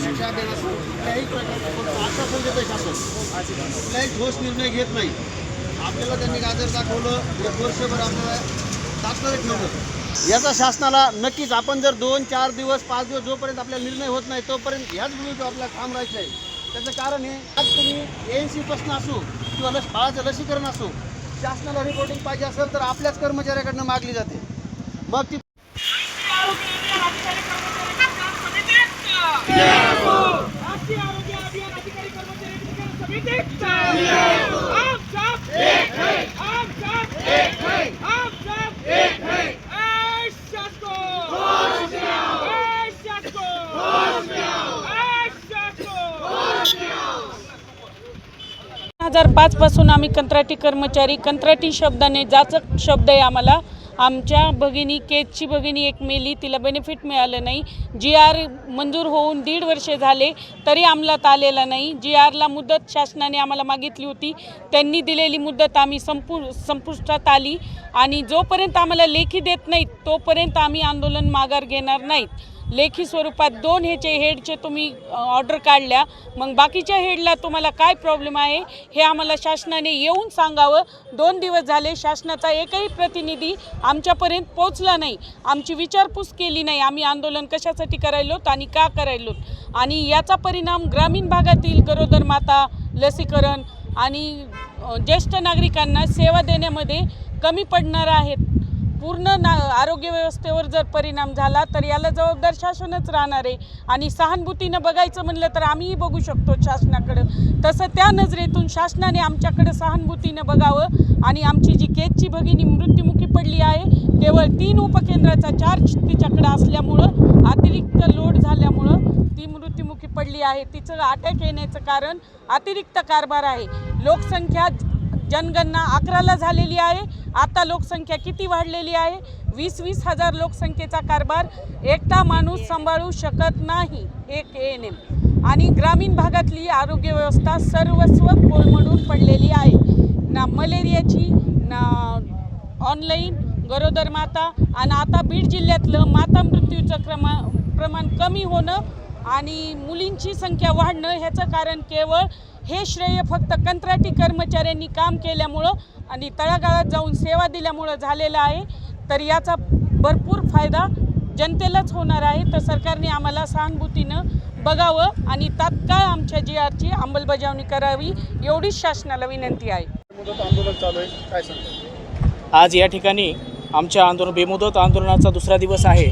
शिक्षा अभियान कुठल्याही प्रकारचं आश्वासन देतं शासन कुठलाही ठोस निर्णय घेत नाही आपल्याला त्यांनी गाजर दाखवलं एक वर्षभर आपल्याला दाखलं ठेवलं याचा शासनाला नक्कीच आपण जर दोन चार दिवस पाच दिवस जोपर्यंत आपल्याला निर्णय होत नाही तोपर्यंत ह्याच विरुद्ध आपल्याला काम राहायचं आहे त्याचं कारण हे आज तुम्ही ए एन सी प्रश्न असो किंवा लस बाळाचं लसीकरण असो शासनाला रिपोर्टिंग पाहिजे असेल तर आपल्याच कर्मचाऱ्याकडनं मागली जाते. मग ती राष्ट्रीय आरोग्य अभियान अधिकारी कर्मचारी विकास समितीचा आप सब एक है आप सब एक है आप सब एक है ऐ शासको होश में आओ ऐ शासको होश में आओ ऐ शासको हजार पाचपासून आम्ही कंत्राटी कर्मचारी कंत्राटी शब्दाने जाचक शब्द आहे आम्हाला. आमच्या भगिनी केजची भगिनी एक मेली तिला बेनिफिट मिळालं नाही. जी आर मंजूर होऊन दीड वर्षे झाले तरी अंमलात आलेला नाही. जी आरला मुदत शासनाने आम्हाला मागितली होती. त्यांनी दिलेली मुदत आम्ही संपू संपुष्टात आली. आणि जोपर्यंत आम्हाला लेखी देत नाहीत तोपर्यंत आम्ही आंदोलन माघार घेणार नाहीत. लेखी स्वरूपात दोन ह्याचे हेडचे तुम्ही ऑर्डर काढल्या. मग बाकीच्या हेडला तुम्हाला काय प्रॉब्लेम आहे हे आम्हाला शासनाने येऊन सांगावं. दोन दिवस झाले शासनाचा एकही प्रतिनिधी आमच्यापर्यंत पोचला नाही. आमची विचारपूस केली नाही. आम्ही आंदोलन कशासाठी करायलोत आणि का करायलोत आणि याचा परिणाम ग्रामीण भागातील गरोदर माता लसीकरण आणि ज्येष्ठ नागरिकांना सेवा देण्यामध्ये कमी पडणार आहेत. पूर्ण ना आरोग्य व्यवस्थेवर जर परिणाम झाला तर याला जबाबदार शासनच राहणार आहे. आणि सहानुभूतीनं बघायचं म्हणलं तर आम्हीही बघू शकतो शासनाकडं. तसं त्या नजरेतून शासनाने आमच्याकडं सहानुभूतीनं बघावं. आणि आमची जी केजची भगिनी मृत्युमुखी पडली आहे केवळ तीन उपकेंद्राचा चार्ज तिच्याकडं असल्यामुळं अतिरिक्त लोड झाल्यामुळं ती मृत्युमुखी पडली आहे. तिचं अटॅक येण्याचं कारण अतिरिक्त कारभार आहे. लोकसंख्या जनगणना अकराला झालेली आहे. आता लोकसंख्या किती वाढलेली आहे? वीस वीस हजार लोकसंख्येचा कारभार एकटा माणूस सांभाळू शकत नाही एक एन एम आणि ग्रामीण भागातली आरोग्य व्यवस्था सर्वस्व कोलमडून पडलेली आहे. ना मलेरियाची ना ऑनलाईन गरोदर माता आणि आता बीड जिल्ह्यातलं माता मृत्यूचं क्रमा प्रमाण कमी होणं आणि मुलींची संख्या वाढणं ह्याचं कारण केवळ हे श्रेय फक्त कंत्राटी कर्मचाऱ्यांनी काम केल्यामुळं आणि तळागाळात जाऊन सेवा दिल्यामुळं झालेलं आहे. तर याचा भरपूर फायदा जनतेलाच होणार आहे. तर सरकारने आम्हाला सहानुभूतीनं बघावं आणि तात्काळ आमच्या जी आरची अंमलबजावणी करावी एवढीच शासनाला विनंती आहे. मुदत आंदोलन चालू आहे. काय सांगतो? आज या ठिकाणी आमच्या आंदोलन बेमुदत आंदोलनाचा दुसरा दिवस आहे.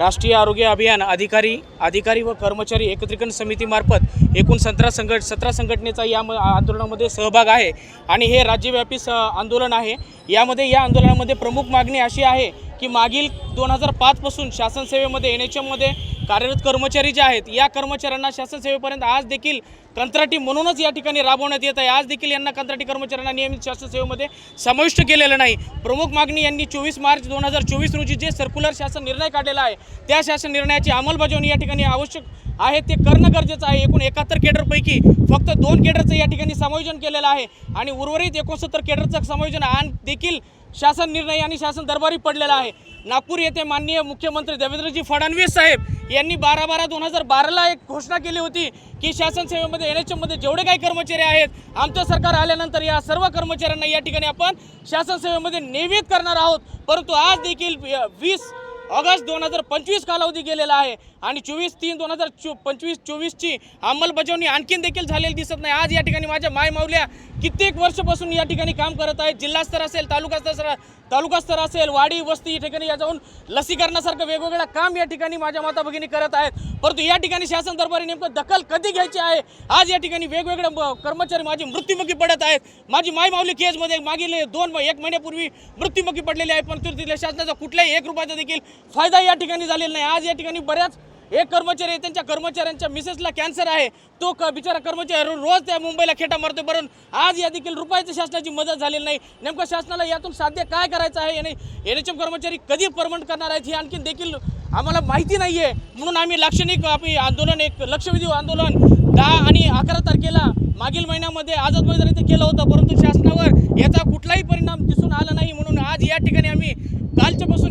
राष्ट्रीय आरोग्य अभियान अधिकारी अधिकारी व कर्मचारी एकत्रीकरण समितीमार्फत एकूण सतरा संघट सतरा संघटनेचा या म- आंदोलनामध्ये सहभाग आहे. आणि हे राज्यव्यापी स आंदोलन आहे. यामध्ये या आंदोलनामध्ये प्रमुख मागणी अशी आहे की मागील दोन हजार पाचपासून शासनसेवेमध्ये एन एच एममध्ये कार्यरत कर्मचारी जे आहेत या कर्मचाऱ्यांना शासन सेवेपर्यंत आज देखील कंत्राटी म्हणूनच या ठिकाणी राबवण्यात येत आहे. आज देखील यांना कंत्राटी कर्मचाऱ्यांना नियमित शासन सेवेमध्ये समाविष्ट केलेलं नाही. प्रमुख मागणी यांनी चोवीस मार्च दोन हजार चोवीस रोजी जे सर्क्युलर शासन निर्णय काढलेला आहे त्या शासन निर्णयाची अंमलबजावणी या ठिकाणी आवश्यक आहे. ते करणं गरजेचं आहे. एकूण एकाहत्तर केडरपैकी फक्त दोन केडरचं या ठिकाणी समायोजन केलेलं आहे आणि उर्वरित एकोणसत्तर केडरचं समायोजन आण देखील शासन निर्णय आणि शासन दरबारी पडलेला आहे. नागपूर येथे माननीय मुख्यमंत्री देवेंद्रजी फडणवीस साहेब यांनी बारा बारा दोन हजार बाराला एक घोषणा केली होती की शासन सेवेमध्ये एन एच एममध्ये जेवढे काही कर्मचारी आहेत आमचं सरकार आल्यानंतर या सर्व कर्मचाऱ्यांना या ठिकाणी आपण शासन सेवेमध्ये नियमित करणार आहोत. परंतु आज देखील वीस ऑगस्ट दोन हजार पंचवीस कालावधी गेलेला आहे आणि चोवीस तीन दोन हजार चो पंचवीस चोवीसची अंमलबजावणी आणखीन देखील झालेली दिसत नाही. आज या ठिकाणी माझ्या मायमाऊल्या कित्येक वर्षापासून या ठिकाणी काम करत आहेत. जिल्हास्तर असेल तालुका स्तर तालुका स्तर असेल वाडी वस्ती या ठिकाणी या जाऊन लसीकरणासारखं वेगवेगळं काम या ठिकाणी माझ्या माता भगिनी करत आहेत. परंतु या ठिकाणी शासन दरबारी नेमकं दखल कधी घ्यायची आहे? आज या ठिकाणी वेगवेगळे कर्मचारी माझे मृत्युमुखी पडत आहेत. माझी मायमावली केसमध्ये मागील दोन एक महिन्यापूर्वी मृत्युमुखी पडलेली आहे पण तिथल्या शासनाचा कुठल्याही एक रुपयाचा देखील फायदा या ठिकाणी झालेला नाही. आज या ठिकाणी बऱ्याच एक कर्मचारी आहे, त्यांच्या कर्मचाऱ्यांच्या मिसेसला कॅन्सर आहे. तो क बिचारा कर्मचारी रोज त्या मुंबईला खेटा मारतो परंतु आज या देखील रुपयाच्या शासनाची मदत झालेली नाही. नेमकं शासनाला यातून साध्य काय करायचं आहे? याने एन एच एम कर्मचारी कधी परमनंट करणार आहेत हे आणखीन देखील आम्हाला माहिती नाही आहे म्हणून आम्ही लाक्षणिक आपली आंदोलन एक लक्षवेधी आंदोलन दहा आणि अकरा तारखेला मागील महिन्यामध्ये आझाद मैदान इथे केलं होतं. परंतु शासनावर याचा कुठलाही परिणाम दिसून आला नाही. म्हणून आज या ठिकाणी आम्ही कालच्यापासून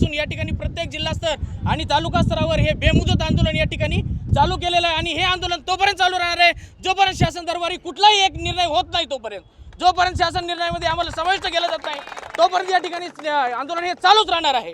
आजपासून या ठिकाणी प्रत्येक जिल्हास्तर आणि तालुका स्तरावर हे बेमुदत आंदोलन या ठिकाणी चालू केलेलं आहे. आणि हे आंदोलन तोपर्यंत चालू राहणार आहे जोपर्यंत शासन दरबारी कुठलाही एक निर्णय होत नाही तोपर्यंत. जोपर्यंत शासन निर्णयामध्ये आम्हाला समाविष्ट केलं जात नाही तोपर्यंत या ठिकाणी आंदोलन हे चालूच राहणार आहे.